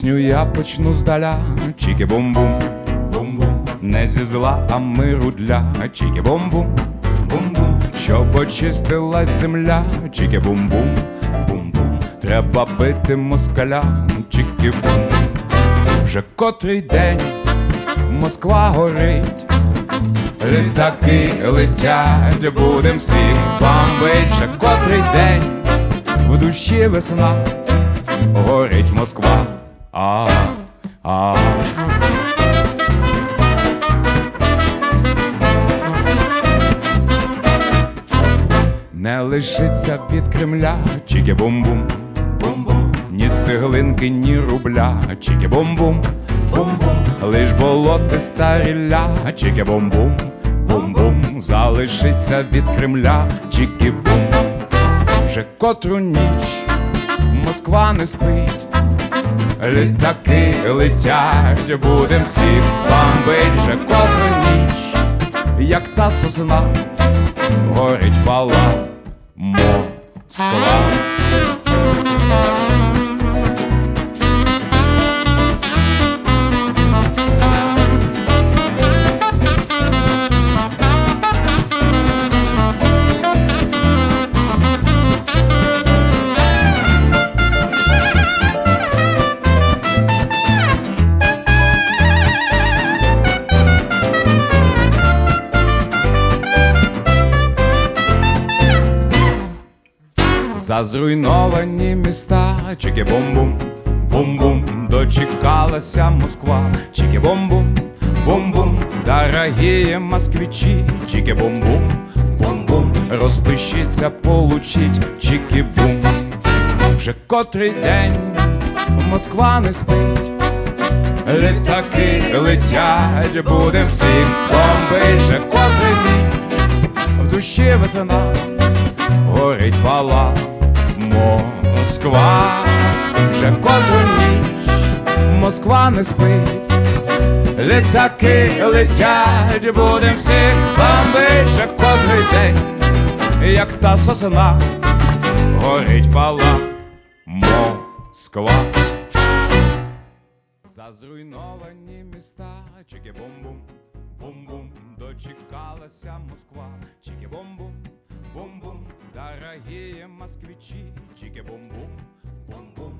Пісню я почну здаля, чіки-бум-бум, бум-бум, не зі зла, а миру для. Чіки-бум-бум, бум-бум, щоб очистилась земля, чіки-бум-бум, бум-бум, треба бити москаля, чіки-бум. Вже котрий день Москва горить, літаки летять, будем всіх бомбить, вже котрий день в душі весна горить Москва. А, а. Не лишиться від Кремля чіки-бум-бум, бум-бум, ні цеглинки, ні рубля, чіки-бум-бум, бум-бум, лиш болоти старі ля, чіки-бум-бум, бум-бум, залишиться від Кремля, чіки-бум, вже котру ніч Москва не спить, літаки летять, будем всіх бомбить, вже котру ніч, як та сосна, горить пала Москва. За зруйновані міста, чики-бум-бум, бум-бум, дочекалася Москва, чики-бум-бум, бум-бум, дорогие москвичі, чики-бум-бум, бум-бум, розпишіться, получить, чики-бум. Вже котрий день Москва не спить, літаки летять, будем всіх бомбить, вже котрий ніч, в душі весна горить пала Москва, вже котру ніч Москва не спить, літаки летять, будем всіх бомбить, вже котрий день, як та сосна, горить пала Москва. За зруйновані міста, чики-бум-бум, бум-бум, дочекалася Москва, чики-бум-бум, бум-бум, дорогие москвичи, чики-бум-бум, бум-бум,